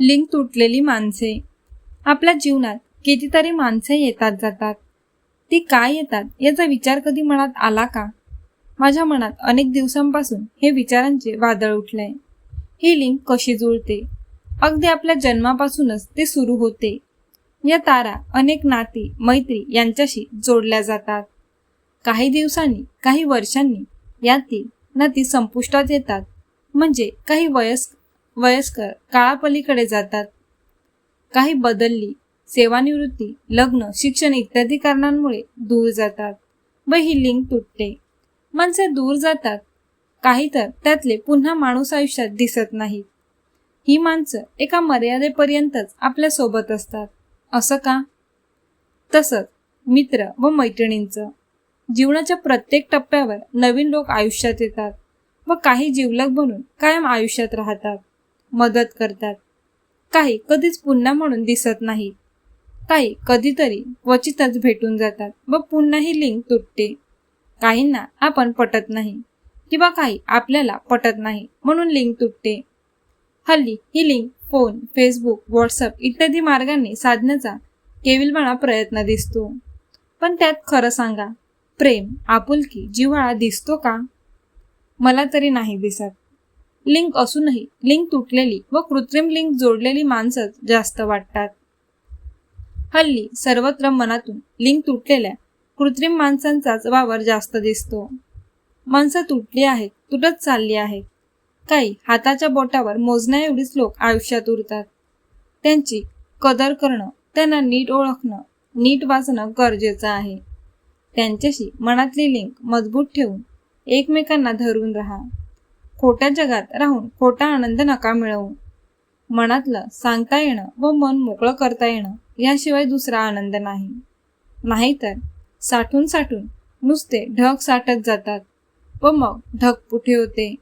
Link तुटलेली माणसे. आपल्या जीवनात कितीतरी माणसे येतात जातात. ती काय येतात याचा विचार कधी मनात आला का? माझ्या मनात अनेक दिवसांपासून हे विचारांचे वादळ उठलंय. ही लिंक कशी जुळते? अगदी आपल्या जन्मापासूनच ते सुरू होते. या तारा अनेक नाती मैत्री यांच्याशी जोडल्या जातात. काही दिवसांनी काही वर्षांनी यातील नाती संपुष्टात येतात. म्हणजे काही वयस्क वयस्कर काळापलीकडे जातात. काही बदलली सेवानिवृत्ती लग्न शिक्षण इत्यादी कारणांमुळे दूर जातात व ही लिंक तुटते. माणसे दूर जातात काही तर त्यातले पुन्हा माणूस आयुष्यात दिसत नाहीत. ही माणसं एका मर्यादेपर्यंतच आपल्यासोबत असतात. असं का? तसंच मित्र व मैत्रिणींचं. जीवनाच्या प्रत्येक टप्प्यावर नवीन लोक आयुष्यात येतात व काही जीवलग बनून कायम आयुष्यात राहतात. मदत करतात. काही कधीच पुन्हा म्हणून दिसत नाहीत. काही कधीतरी क्वचितच भेटून जातात व पुन्हा ही लिंक तुटते काहींना आपण पटत नाही किंवा काही आपल्याला पटत नाही म्हणून लिंक तुटते. हल्ली ही लिंक फोन फेसबुक व्हॉट्सअप इत्यादी मार्गांनी साधण्याचा केविलपणा प्रयत्न दिसतो. पण त्यात खरं सांगा प्रेम आपुलकी जिव्हाळा दिसतो का? मला तरी नाही दिसत. लिंक असूनही लिंक तुटलेली व कृत्रिम लिंक जोडलेली माणसंच जास्त वाटतात. हल्ली सर्वत्र मनातून लिंक तुटलेल्या कृत्रिम माणसांचाच वावर जास्त दिसतो. माणसं तुटली आहेत तुटत चालली आहेत. काही हाताच्या बोटावर मोजण्या एवढीच लोक आयुष्यात उरतात. त्यांची कदर करणं त्यांना नीट ओळखणं नीट वाचणं गरजेचं आहे. त्यांच्याशी मनातली लिंक मजबूत ठेवून एकमेकांना धरून राहा. खोट्या जगात राहून खोटा आनंद नका मिळवू. मनातलं सांगता येणं व मन मोकळं करता येणं याशिवाय दुसरा आनंद नाही. नाहीतर साठून साठून नुसते ढग साठत जातात व मग ढग पुठे होते.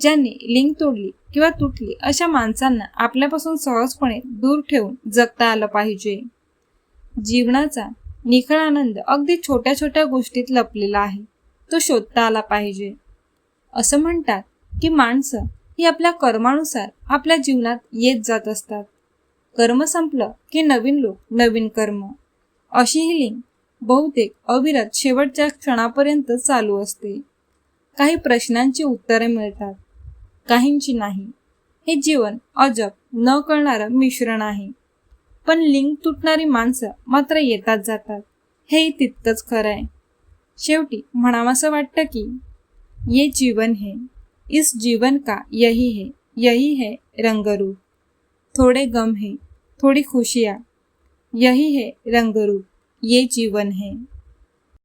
ज्यांनी लिंक तोडली किंवा तुटली अशा माणसांना आपल्यापासून सहजपणे दूर ठेवून जगता आलं पाहिजे. जीवनाचा निखळ आनंद अगदी छोट्या छोट्या गोष्टीत लपलेला आहे. तो शोधता आला पाहिजे. असं म्हणतात की माणसं ही आपल्या कर्मानुसार आपल्या जीवनात येत जात असतात. कर्म संपलं की नवीन लोक नवीन कर्म. अशी ही लिंक बहुतेक अविरत शेवटच्या क्षणापर्यंत चालू असते. काही प्रश्नांची उत्तरे मिळतात काहींची नाही. हे जीवन अजब न कळणारं मिश्रण आहे. पण लिंक तुटणारी माणसं मात्र येतात जातात. हेही तितकंच खरं आहे. शेवटी म्हणावं असं वाटतं की ये जीवन है। इस जीवन का यही है। यही है रंगरूप। थोड़े गम है, थोड़ी खुशियाँ। यही है रंगरूप। ये जीवन है।